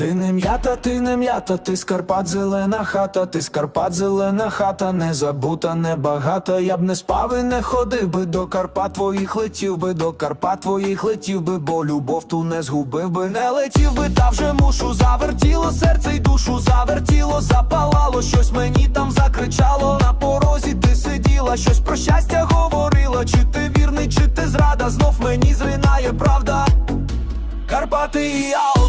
Ти не м'ята, ти не м'ята, ти з Карпат зелена хата, ти з Карпат зелена хата, не забута, не багата. Я б не спав і не ходив би до Карпат твоїх летів би, до Карпат твоїх летів би, бо любов ту не згубив би, не летів би, та вже мушу завертіло серце й душу завертіло, запалало, щось мені там закричало. На порозі ти сиділа, щось про щастя говорила. Чи ти вірний, чи ти зрада, знов мені зринає правда. Карпати і ал.